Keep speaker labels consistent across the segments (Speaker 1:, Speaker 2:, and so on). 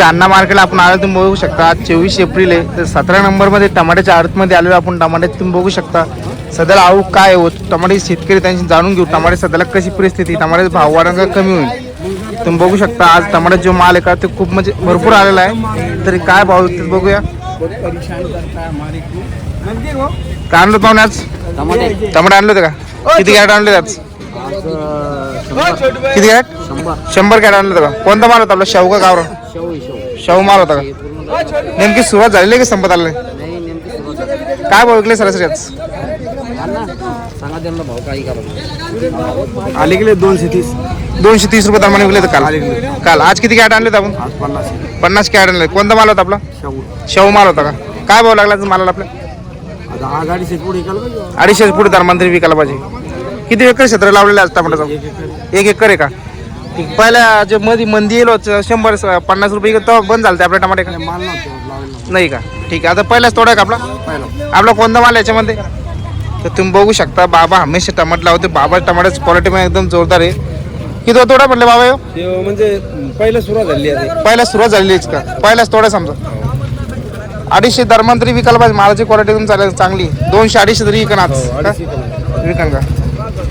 Speaker 1: जालना मार्केटला आपण आलो तुम्ही बघू शकता. आज चोवीस एप्रिल आहे तर सतरा नंबरमध्ये टमाट्याच्या आडतमध्ये आलेलो आपण. टमाट्यात तुम्ही बघू शकता. सध्याला आवक काय होत टमाटे शेतकरी त्यांची जाणून घेऊ. टमाटे सध्याला कशी परिस्थिती टमाट्याचा भाव वाढा का कमी होईल? तुम्ही बघू शकता आज टमाट्यात जो माल आहे का ते खूप म्हणजे भरपूर आलेला आहे. तरी काय भाव ते बघूया. काय आणलं पाहुणे आज? टमाटे. आणले होते का? किती कॅरेट आणले आज किती कॅरेट? शंभर. कॅरेट आणलं होतं का? कोणता माल होता आपला? शाहू का गावरा शाहू माल होता का? नेमकी सुरुवात झालेली आहे की संपत आहे? काय विकले सरासरी आज? आले गेले दोनशे तीस. दोनशे तीस रुपये दरम्यान विकले होते काल. काल. आज किती कॅरेट आणले आपण?
Speaker 2: पन्नास.
Speaker 1: पन्नास कॅरेट आणले कोणता माल होता आपला?
Speaker 2: शाहू.
Speaker 1: माल होता का? काय भाव लागला मालाला आपल्या? अडीचशे पुढे दरम्यान तरी विकायला पाहिजे. किती एकर क्षेत्र लावलेलं आज टमाट्याचं? एक एकर आहे का? पहिल्या जे मध्ये मंदी येलो शंभर पन्नास रुपये तेव्हा बंद झालं आपल्या टमाटे का
Speaker 2: माल
Speaker 1: नाही का? ठीक आहे आता पहिलाच तोडा का आपला?
Speaker 2: पहिला.
Speaker 1: आपला कोणता माल आहे याच्यामध्ये? तर तुम्ही बघू शकता बाबा हमेशा टमाट लावते बाबा टमाट्याची क्वालिटी पण एकदम जोरदार आहे. किती तोडा म्हटलं बाबा?
Speaker 2: ते म्हणजे पहिलं सुरुवात झाली आहे.
Speaker 1: पहिला सुरुवात झालेली आहे का? पहिलाच तोडा समजा. अडीचशे दरम्यान तरी विकायला पाहिजे मालाची क्वालिटी एकदम चालेल चांगली दोनशे अडीचशे तरी विकन आज का? विकन का?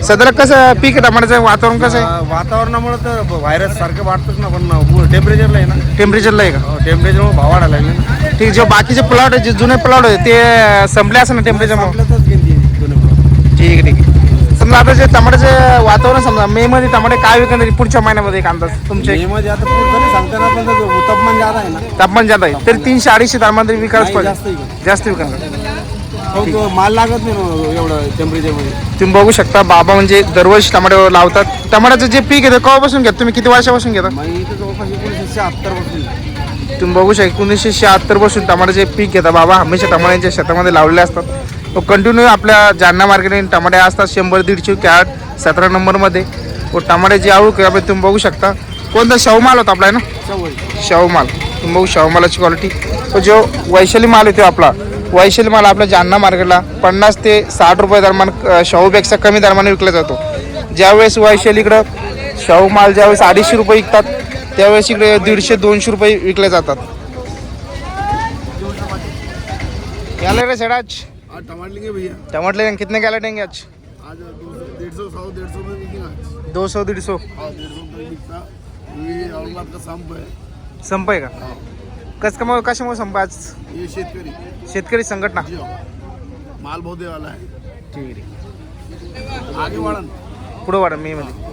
Speaker 1: सध्याला कसं पीक टमाट्याचं वातावरण कसं आहे?
Speaker 2: वातावरणामुळे तर व्हायरस सारखं वाढतच ना पण टेम्परेचरला आहे ना.
Speaker 1: टेम्परेचरला आहे का?
Speaker 2: टेम्परेचरमुळे भाव वाढायला लागले ना.
Speaker 1: ठीक जे बाकीचे प्लॉट जे जुने प्लॉट आहे ते संपले असं ना टेम्परेचरमुळे
Speaker 2: आपल्यातच गेली दोन्ही पण.
Speaker 1: ठीक आहे ठीक आहे. समजा आता जे टमाट्याचे वातावरण समजा मे मध्ये टमाटे काय विकणार आहे पुढच्या महिन्यामध्ये एक अंदाज तुमचे?
Speaker 2: आता पुढचं नाही सांगता ना पण त्याचं तापमान जादा आहे ना.
Speaker 1: तापमान जात आहे तरी तीनशे अडीचशे दरम्यान तरी विकायलाच
Speaker 2: नाही, जास्त.
Speaker 1: जास्त विकणार
Speaker 2: हो, तो माल लागत नाही ना एवढं टेम्परेचरमध्ये.
Speaker 1: तुम्ही बघू शकता बाबा म्हणजे दरवर्षी टमाटे लावतात. टमाट्याचं जे पीक आहे ते केव्हापासून घेता? तुम्ही किती वर्षापासून घेता?
Speaker 2: मग इथं जवळपास एकोणीसशे शहात्तरपासून.
Speaker 1: तुम्ही बघू शकता एकोणीसशे शहात्तरपासून टमाट्याचे पीक घेता बाबा हमेशा टमाट्यांच्या शेतामध्ये लावलेले असतात. तो कंटिन्यू आपल्या जालना मार्केटने टमाटे असतात शंभर दीडशे कॅरेट सतरा नंबरमध्ये. व टमाट्याची आवक आहे तुम्ही बघू शकता. कोणता शाहू माल होता आपला आहे ना? शाहू माल. तुम्ही बघू शाहू मालाची क्वालिटी तो जो वैशाली माल येतो आपला वैशाली माल आपल्या जालना मार्केटला पन्नास ते साठ रुपये दरम्यान शाहूपेक्षा कमी दरम्याने विकला जातो. ज्यावेळेस वैशालीकडं शाहू माल ज्यावेळेस अडीचशे रुपये विकतात त्यावेळेस इकडे दीडशे दोनशे रुपये विकले जातात. गेले रे सेड आज
Speaker 2: टमाटर लेंगे भैया.
Speaker 1: टमाटर लेंगे कितने गैलेट देंगे आज? दो सौ
Speaker 2: डेढ़ सौ का संप
Speaker 1: आहे का? कस का कशामुळे संप आहे आज
Speaker 2: ये शेतकरी.
Speaker 1: शेतकरी संघटना?
Speaker 2: हाँ. माल बहुत वाला है
Speaker 1: ठीक आहे.
Speaker 2: आगे
Speaker 1: पुढं वाढा मे मध्ये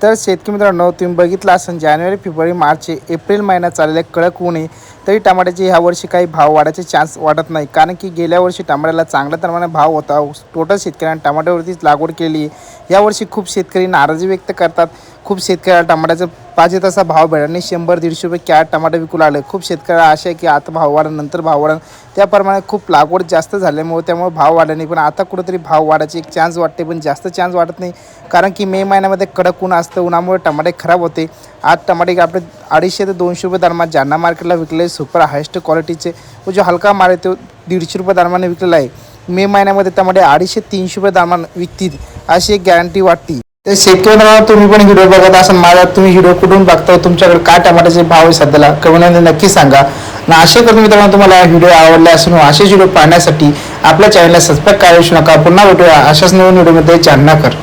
Speaker 1: तर शेतकरी मित्रांनो तुम्ही बघितलं असेल जानेवारी फेब्रुवारी मार्च एप्रिल महिन्यात चाललेले कडक ऊन आहे. तरी टमाट्याचे ह्या वर्षी काही भाव वाढायचे चान्स वाटत नाही. कारण की गेल्या वर्षी टमाट्याला चांगल्या प्रमाणात भाव होता. टोटल शेतकऱ्यांनी टमाट्यावरतीच लागवड केली. यावर्षी खूप शेतकरी नाराजी व्यक्त करतात. खूप शेतकऱ्याला टमाट्याचा पाहिजे तसा भाव भेटला आणि शंभर दीडशे रुपये कॅट टमाटे विकू लागले. खूप शेतकऱ्याला आशा आहे की आता भाव वाढेल नंतर भाव वाढेल. त्याप्रमाणे खूप लागवड जास्त झाल्यामुळे त्यामुळे भाव वाढला नाही. पण आता कुठेतरी भाव वाढायची एक चान्स वाटते पण जास्त चान्स वाटत नाही. कारण की मे महिन्यामध्ये कडक ऊन असतं उन्हामुळे टमाटे खराब होते. आज टमाटे आपले अडीचशे ते दोनशे रुपये दरम्यान जालना मार्केटला विकले सुपर हायस्ट क्वालिटीचे व जो हलका माल आहे तो दीडशे रुपये दरम्यान विकलेला आहे. मे महिन्यामध्ये टमाटे अडीचशे तीनशे रुपये दरम्यान विकतील अशी एक गॅरंटी वाटते. तर शेतकऱ्यांना तुम्ही पण व्हिडिओ बघत असाल माझा तुम्ही व्हिडिओ कुठून बघता तुमच्याकडे काय टमाट्याचे भाव आहे सध्याला कमेंटमध्ये नक्की सांगा. ना असे करून मित्रांनो तुम्हाला व्हिडिओ आवडले असून असेच व्हिडिओ पाहण्यासाठी आपल्या चॅनलला सबस्क्राईब करायला नका. पुन्हा भेटूया अशाच नवीन व्हिडिओमध्ये चालना कर.